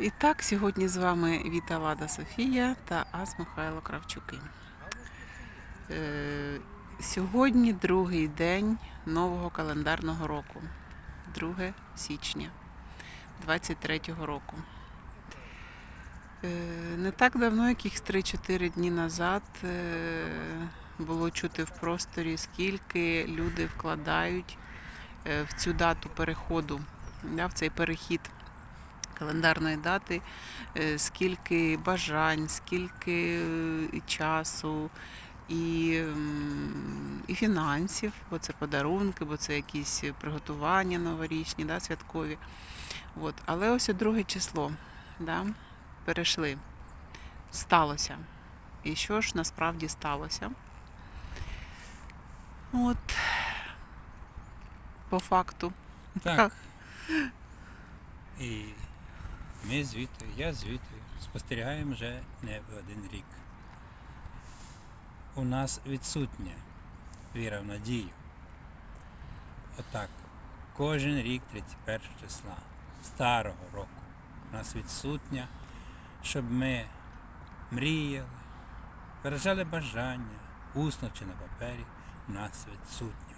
І так, сьогодні з вами Віта Лада Софія та Ас Михайло Кравчуки. Е, Сьогодні другий день нового календарного року, 2 січня 23-го року. Е, Не так давно, якихось 3-4 дні назад, е, було чути в просторі, скільки люди вкладають в цю дату переходу, в цей перехід календарної дати, е, скільки бажань, скільки е, часу, і, і фінансів, бо це подарунки, бо це якісь приготування новорічні, да, святкові. От. Але ось друге число да, перейшли. Сталося. І що ж насправді сталося? От, по факту. Так. І ми звідти, я звідти спостерігаємо вже не один рік. У нас відсутня віра в надію. Отак. Кожен рік 31 числа старого року у нас відсутня, щоб ми мріяли, виражали бажання, усно чи на папері, у нас відсутня.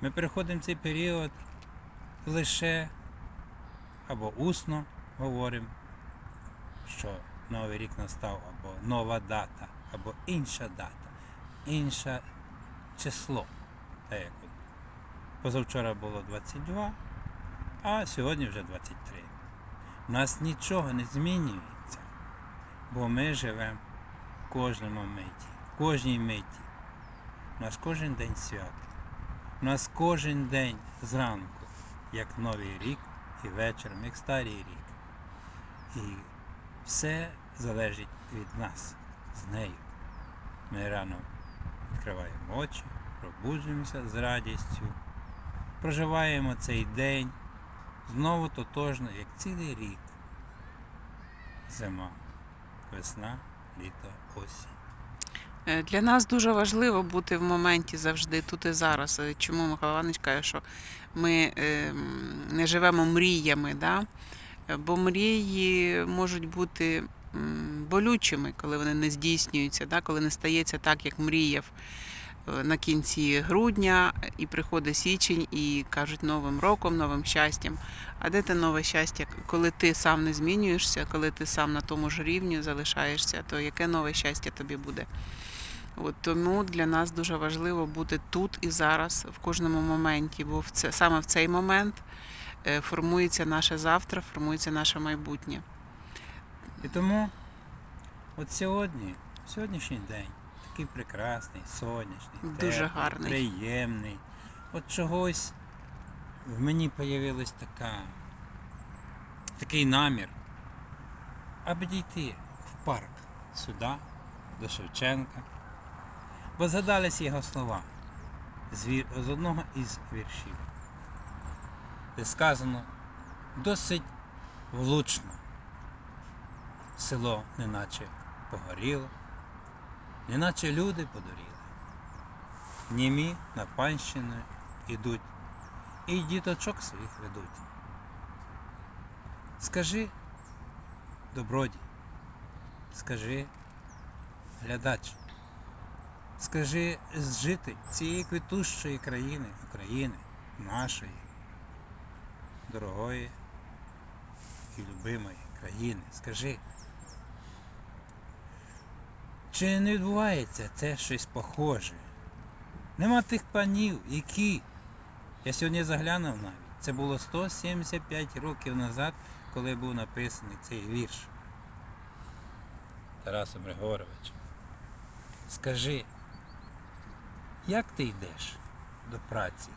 Ми переходимо цей період лише або усно говоримо, що Новий рік настав, або нова дата, або інша дата, інше число. Так як от позавчора було 22, а сьогодні вже 23. У нас нічого не змінюється, бо ми живемо в кожному миті, в кожній миті. У нас кожен день свято. У нас кожен день зранку, як Новий рік, і вечором, як старий рік. І все залежить від нас з нею. Ми рано відкриваємо очі, пробуджуємося з радістю, проживаємо цей день знову тотожно, як цілий рік. Зима, весна, літо, осінь. Е, Для нас дуже важливо бути в моменті завжди, тут і зараз. Е, Чому Михайло Іванович каже, що ми е, не живемо мріями, да? Е, бо мрії можуть бути болючими, коли вони не здійснюються, да? коли не стається так, як мріяв на кінці грудня, і приходить січень, і кажуть новим роком, новим щастям. А де те нове щастя, коли ти сам не змінюєшся, коли ти сам на тому ж рівні залишаєшся, то яке нове щастя тобі буде? От тому для нас дуже важливо бути тут і зараз, в кожному моменті, бо в це, саме в цей момент е, формується наше завтра, формується наше майбутнє. І тому от сьогодні, сьогоднішній день, такий прекрасний, сонячний, Дуже теплий, гарний. приємний. От чогось в мені появилась така, такий намір, аби дійти в парк сюди, до Шевченка. Бо згадались його слова з, одного із віршів, де сказано досить влучно село неначе погоріло, неначе люди подоріли. Німі на панщину ідуть і діточок своїх ведуть. Скажи, добродій, скажи, глядач, скажи житель цієї квітущої країни, України, нашої, дорогої і любимої країни. Скажи, чи не відбувається це щось похоже? Нема тих панів, які. Я сьогодні заглянув навіть. Це було 175 років назад, коли був написаний цей вірш. Тарасом Григоровичем. Скажи, як ти йдеш до праці?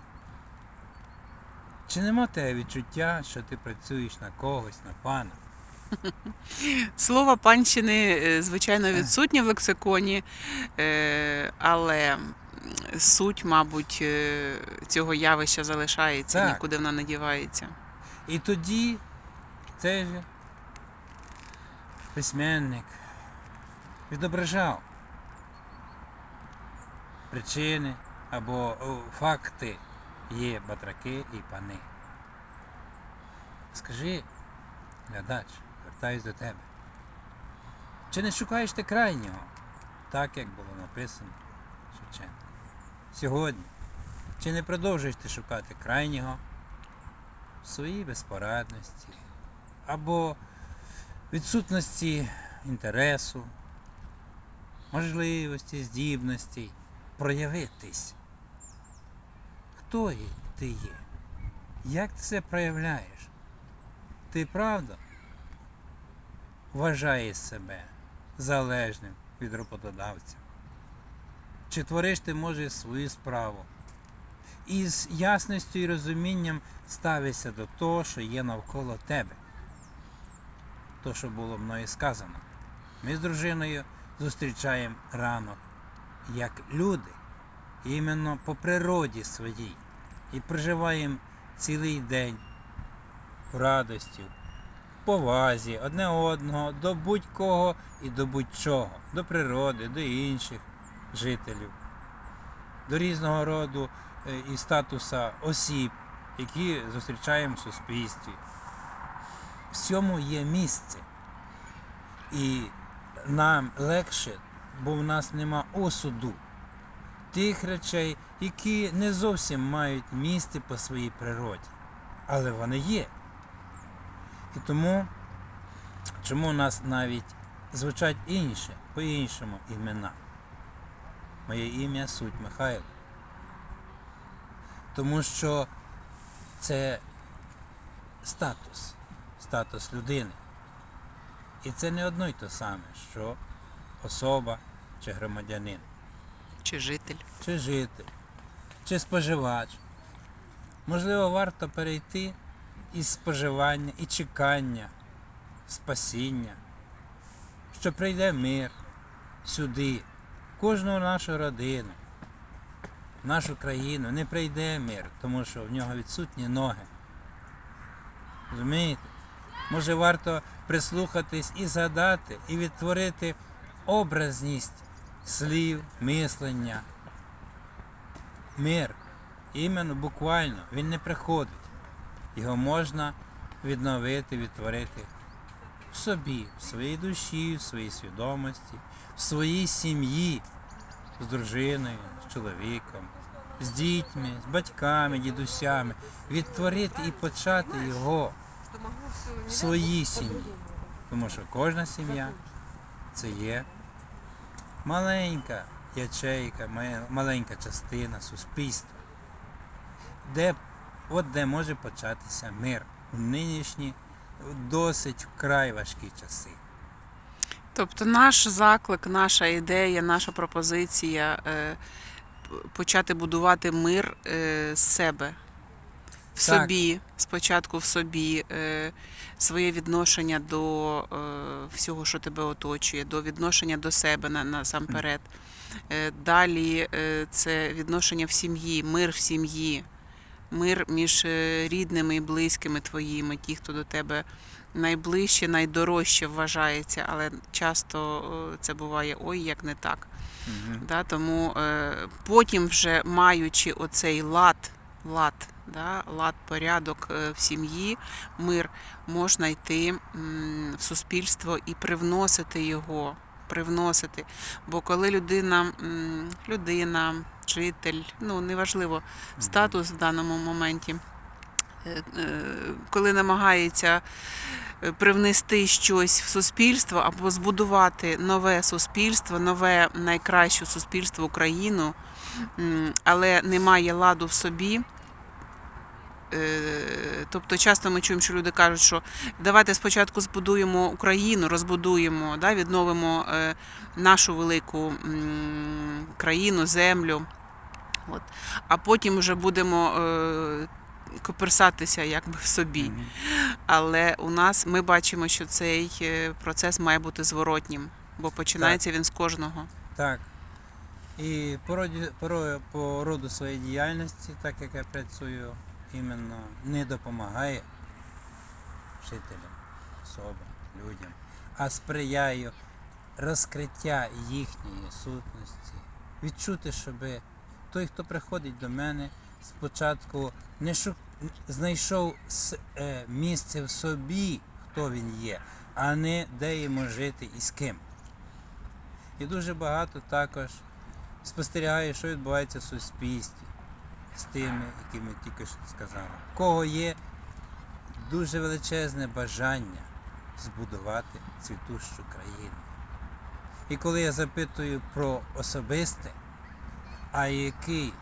Чи нема тебе відчуття, що ти працюєш на когось, на пана? Слово панщини, е, звичайно, відсутнє в лексиконі, е, але суть, мабуть, е, цього явища залишається, Так. нікуди вона не дівається. І тоді цей же письменник відображав причини або факти є батраки і пани. Скажи, глядач, звертаюсь до тебе. Чи не шукаєш ти крайнього, так як було написано Шевченко? Сьогодні. Чи не продовжуєш ти шукати крайнього в своїй безпорадності або відсутності інтересу, можливості, здібностей проявитись? Хто ти є? Як ти це проявляєш? Ти правда вважаєш себе залежним від роботодавця? Чи твориш ти може свою справу? І з ясністю і розумінням ставишся до того, що є навколо тебе. То, що було мною сказано. Ми з дружиною зустрічаємо ранок як люди, іменно по природі своїй. І проживаємо цілий день радості, повазі одне одного, до будь-кого і до будь-чого, до природи, до інших жителів, до різного роду е, і статуса осіб, які зустрічаємо в суспільстві. Всьому є місце. І нам легше, бо в нас нема осуду тих речей, які не зовсім мають місце по своїй природі. Але вони є. І тому, чому нас навіть звучать інші, по-іншому імена. Моє ім'я суть Михайло. Тому що це статус, статус людини. І це не одно й те саме, що особа чи громадянин Чи житель? чи житель, чи споживач. Можливо, варто перейти із споживання і чекання, спасіння, що прийде мир сюди, кожну нашу родину, нашу країну не прийде мир, тому що в нього відсутні ноги. Розумієте? Може варто прислухатись і згадати, і відтворити образність слів, мислення. Мир. Іменно буквально, він не приходить. Його можна відновити, відтворити в собі, в своїй душі, в своїй свідомості, в своїй сім'ї, з дружиною, з чоловіком, з дітьми, з батьками, дідусями. Відтворити і почати його в своїй сім'ї. Тому що кожна сім'я це є маленька ячейка, маленька частина суспільства, де, от де може початися мир у нинішні досить вкрай важкі часи. Тобто наш заклик, наша ідея, наша пропозиція е, почати будувати мир е, з себе. В Так. собі, спочатку в собі, е, своє відношення до е, всього, що тебе оточує, до відношення до себе на, насамперед. Е, далі е, це відношення в сім'ї, мир в сім'ї, мир між е, рідними і близькими твоїми, ті, хто до тебе найближче, найдорожче вважається, але часто це буває ой, як не так. Мгм. Да, тому е, потім, вже маючи оцей лад, лад, да, лад, порядок е, в сім'ї, мир, можна йти в суспільство і привносити його. Привносити. Бо коли людина, людина, житель, ну неважливо, статус в даному моменті, е, е, коли намагається привнести щось в суспільство або збудувати нове суспільство, нове найкраще суспільство Україну, але немає ладу в собі. Е, Тобто часто ми чуємо, що люди кажуть, що давайте спочатку збудуємо Україну, розбудуємо, да, відновимо е, нашу велику країну, землю. От. А потім вже будемо е, коперсатися якби в собі. Але у нас ми бачимо, що цей процес має бути зворотнім, бо починається він з кожного. Так. І по роді, по, по роду своєї діяльності, так як я працюю, іменно не допомагає жителям, особам, людям, а сприяю розкриття їхньої сутності. Відчути, щоб той, хто приходить до мене, спочатку не шук... знайшов е, місце в собі, хто він є, а не де йому жити і з ким. І дуже багато також спостерігаю, що відбувається в суспільстві з тими, які ми тільки що сказали. В кого є дуже величезне бажання збудувати цвітущу країну. І коли я запитую про особисте, а який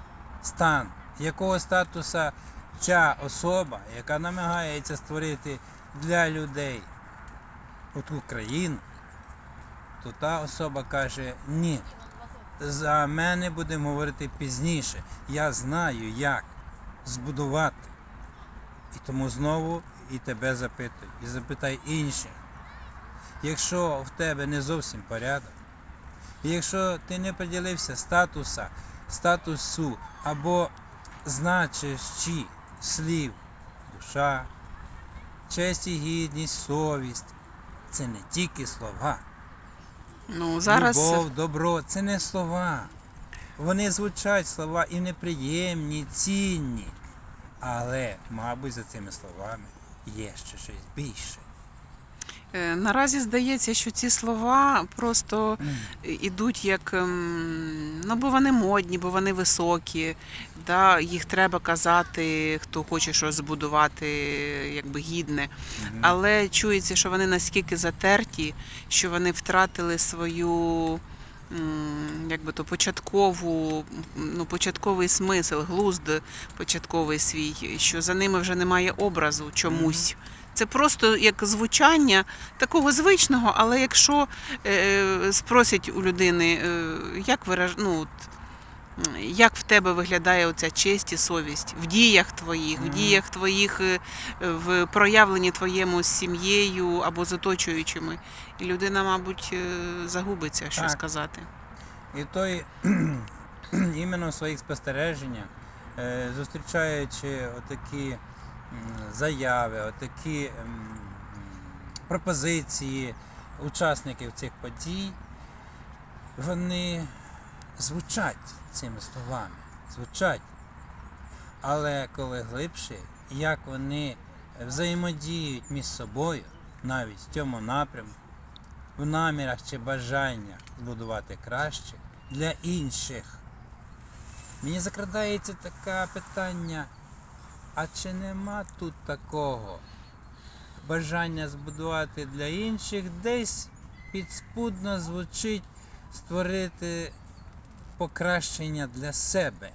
стан, якого статуса ця особа, яка намагається створити для людей оту країну, то та особа каже ні. За мене будемо говорити пізніше. Я знаю, як збудувати. І тому знову і тебе запитую, і запитай інших. Якщо в тебе не зовсім порядок, якщо ти не поділився статуса, статусу або значущі слів, душа, честь і гідність, совість, це не тільки слова. Ну, зараз Любов, добро це не слова. Вони звучать слова і неприємні, цінні. Але, мабуть, за цими словами є ще щось більше. Е, наразі здається, що ці слова просто ідуть як. ем, Ну, бо вони модні, бо вони високі. Да, їх треба казати, хто хоче щось збудувати, якби гідне. Але чується, що вони наскільки затерті, що вони втратили свою якби то початкову, ну, початковий смисл, глузд початковий свій, що за ними вже немає образу чомусь. Це просто як звучання такого звичного, але якщо е, спросять у людини, е, як вираж... ну, от, як в тебе виглядає оця честь і совість в діях твоїх, в діях твоїх, е, в проявленні твоєму з сім'єю або з оточуючими. І людина, мабуть, загубиться, що Так. сказати. І той іменно в своїх спостереженнях, зустрічаючи отакі заяви, отакі пропозиції учасників цих подій, вони звучать цими словами, звучать. Але коли глибше, як вони взаємодіють між собою, навіть в цьому напрямку, в намірах чи бажаннях збудувати краще для інших. Мені закрадається таке питання, а чи нема тут такого бажання збудувати для інших, десь підспудно звучить створити покращення для себе,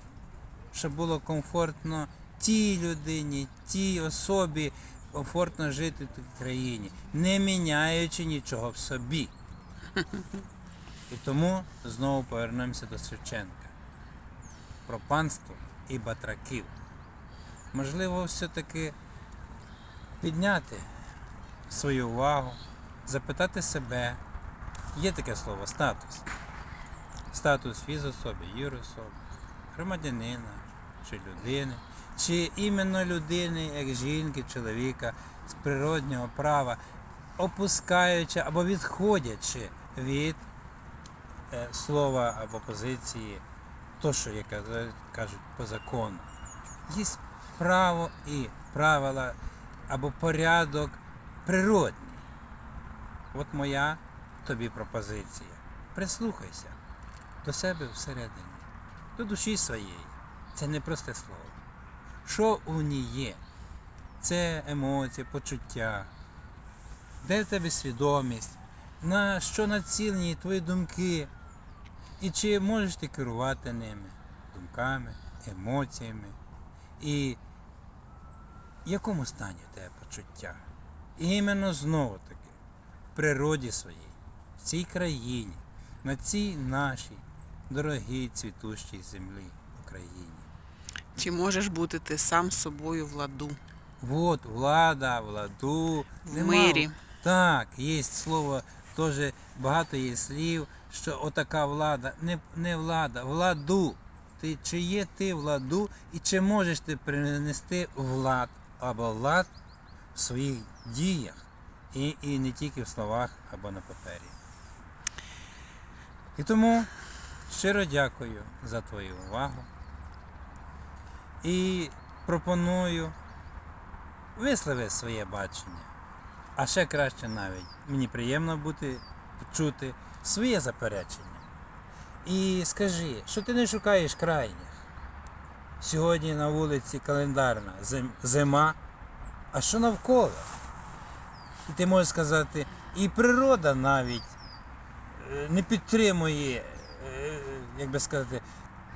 щоб було комфортно тій людині, тій особі комфортно жити в тій країні, не міняючи нічого в собі. І тому знову повернемося до Шевченка. Про панство і батраків. Можливо, все-таки підняти свою увагу, запитати себе, є таке слово статус. Статус фізособи, юрособи, громадянина чи людини, чи іменно людини, як жінки, чоловіка з природнього права, опускаючи або відходячи від е, слова або позиції, то, що як кажуть по закону. Є право і правила або порядок природній. От моя тобі пропозиція. Прислухайся до себе всередині, до душі своєї. Це не просте слово. Що у ній є? Це емоції, почуття. Де в тебе свідомість? На що націлені твої думки? І чи можеш ти керувати ними? Думками, емоціями? І в якому стані в тебе почуття? І іменно знову таки, в природі своїй, в цій країні, на цій нашій дорогій цвітущій землі Україні. Чи можеш бути ти сам собою в ладу, Вот влада, владу. в Нема- мирі? Так, є слово, теж багато є слів, що отака влада, не, не влада, владу. Ти, чи є ти владу і чи можеш ти принести влад або лад в своїх діях і, і не тільки в словах або на папері. І тому щиро дякую за твою увагу. І пропоную вислови своє бачення А ще краще навіть. Мені приємно бути, чути своє заперечення. І скажи, що ти не шукаєш крайніх? Сьогодні на вулиці календарна зима, а що навколо? І ти можеш сказати, і природа навіть е, не підтримує, е, як би сказати,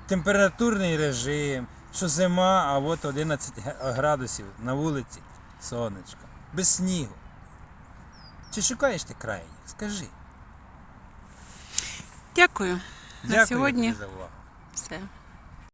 температурний режим, що зима, а от 11 градусів на вулиці, сонечко, без снігу. Чи шукаєш ти крайніх? Скажи. Дякую. Дякую сьогодні за увагу. Все.